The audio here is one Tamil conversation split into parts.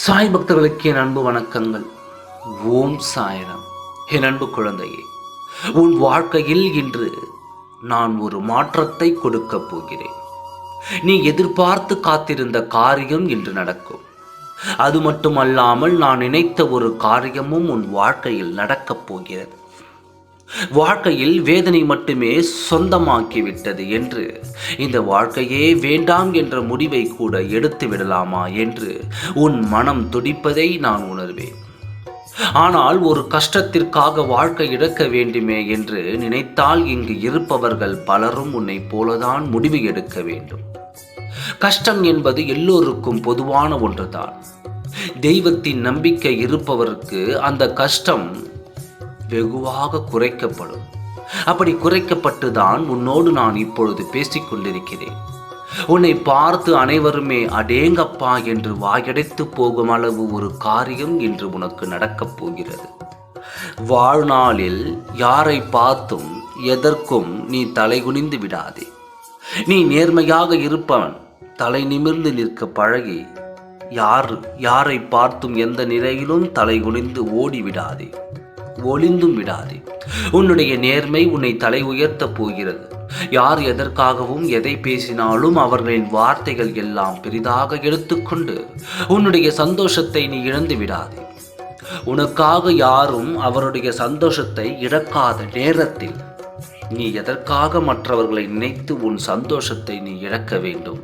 சாய் பக்தர்களுக்கு என் அன்பு வணக்கங்கள். ஓம் சாயரம். என் அன்பு குழந்தையே உன் வாழ்க்கையில் இன்று நான் ஒரு மாற்றத்தை கொடுக்கப் போகிறேன். நீ எதிர்பார்த்து காத்திருந்த காரியம் இன்று நடக்கும். அது மட்டுமல்லாமல் நான் நினைத்த ஒரு காரியமும் உன் வாழ்க்கையில் நடக்கப் போகிறது. வாழ்க்கையில் வேதனை மட்டுமே சொந்தமாக்கிவிட்டது என்று. இந்த வாழ்க்கையே வேண்டாம் என்ற முடிவை கூட எடுத்து விடலாமா என்று உன் மனம் துடிப்பதை நான் உணர்வேன். ஆனால் ஒரு கஷ்டத்திற்காக வாழ்க்கை இழக்க வேண்டுமே என்று நினைத்தால் இங்கு இருப்பவர்கள் பலரும் உன்னை போலதான் முடிவு எடுக்க வேண்டும். கஷ்டம் என்பது எல்லோருக்கும் பொதுவான ஒன்றுதான். தெய்வத்தின் நம்பிக்கை இருப்பவருக்கு அந்த கஷ்டம் வெகுவாக குறைக்கப்படும். அப்படி குறைக்கப்பட்டுதான் உன்னோடு நான் இப்பொழுது பேசிக் கொண்டிருக்கிறேன். உன்னை பார்த்து அனைவருமே அடேங்கப்பா என்று வாயடைத்து போகும் அளவு ஒரு காரியம் இன்று உனக்கு நடக்கப் போகிறது. வாழ்நாளில் யாரை பார்த்தும் எதற்கும் நீ தலைகுனிந்து விடாதே. நீ நேர்மையாக இருப்பவன் தலை நிமிர்ந்து நிற்க பழகி யார் யாரை பார்த்தும் எந்த நிலையிலும் தலை குனிந்து ஓடி விடாதே ஒளிந்தும் விடாதே. உன்னுடைய நேர்மை உன்னை தலை உயர்த்தப் போகிறது. யார் எதற்காகவும் எதை பேசினாலும் அவர்களின் வார்த்தைகள் எல்லாம் பெரிதாக எடுத்துக்கொண்டு உன்னுடைய சந்தோஷத்தை நீ இழந்து விடாதே. உனக்காக யாரும் அவருடைய சந்தோஷத்தை இழக்காத நேரத்தில் நீ எதற்காக மற்றவர்களை நினைத்து உன் சந்தோஷத்தை நீ இழக்க வேண்டும்?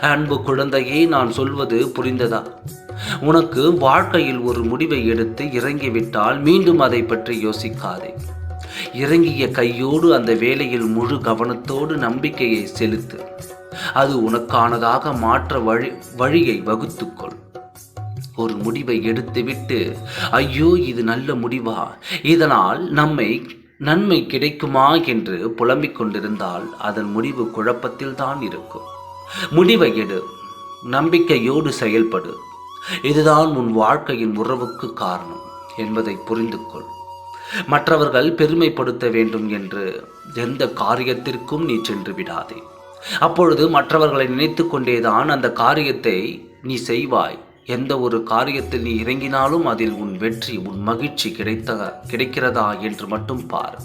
அன்பு குழந்தையே நான் சொல்வது புரிந்ததா? உனக்கு வாழ்க்கையில் ஒரு முடிவை எடுத்து இறங்கிவிட்டால் மீண்டும் அதை பற்றி யோசிக்காதே. இறங்கிய கையோடு அந்த வேலையில் முழு கவனத்தோடு நம்பிக்கையை செலுத்து. அது உனக்கானதாக மாற்ற வழி வழியை வகுத்துக்கொள். ஒரு முடிவை எடுத்துவிட்டு ஐயோ இது நல்ல முடிவா? இதனால் நம்மை நன்மை கிடைக்குமா? என்று புலம்பிக் கொண்டிருந்தால் அதன் முடிவு குழப்பத்தில் தான் இருக்கும். முடிவை எடு. நம்பிக்கையோடு செயல்படு. இதுதான் உன் வாழ்க்கையின் உறவுக்கு காரணம் என்பதை புரிந்து கொள் மற்றவர்கள் பெருமைப்படுத்த வேண்டும் என்று எந்த காரியத்திற்கும் நீ சென்று விடாதே. அப்பொழுது மற்றவர்களை நினைத்து கொண்டேதான் அந்த காரியத்தை நீ செய்வாய். எந்த ஒரு காரியத்தில் நீ இறங்கினாலும் அதில் உன் வெற்றி உன் மகிழ்ச்சி கிடைத்த கிடைக்கிறதா என்று மட்டும் பார்.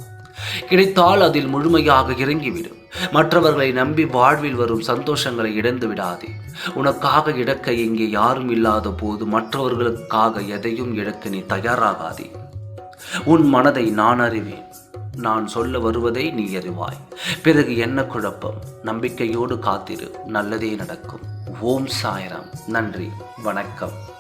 கிடைத்தால் அதில் முழுமையாக இறங்கிவிடும். மற்றவர்களை நம்பி வாழ்வில் வரும் சந்தோஷங்களை இழந்து விடாதே. உனக்காக இழக்க இங்கே யாரும் இல்லாத போது மற்றவர்களுக்காக எதையும் இழக்க நீ தயாராகாதே. உன் மனதை நான் அறிவேன். நான் சொல்ல வருவதை நீ அறிவாய். பிறகு என்ன குழப்பம்? நம்பிக்கையோடு காத்திரு. நல்லதே நடக்கும். ஓம் சாயரம். நன்றி. வணக்கம்.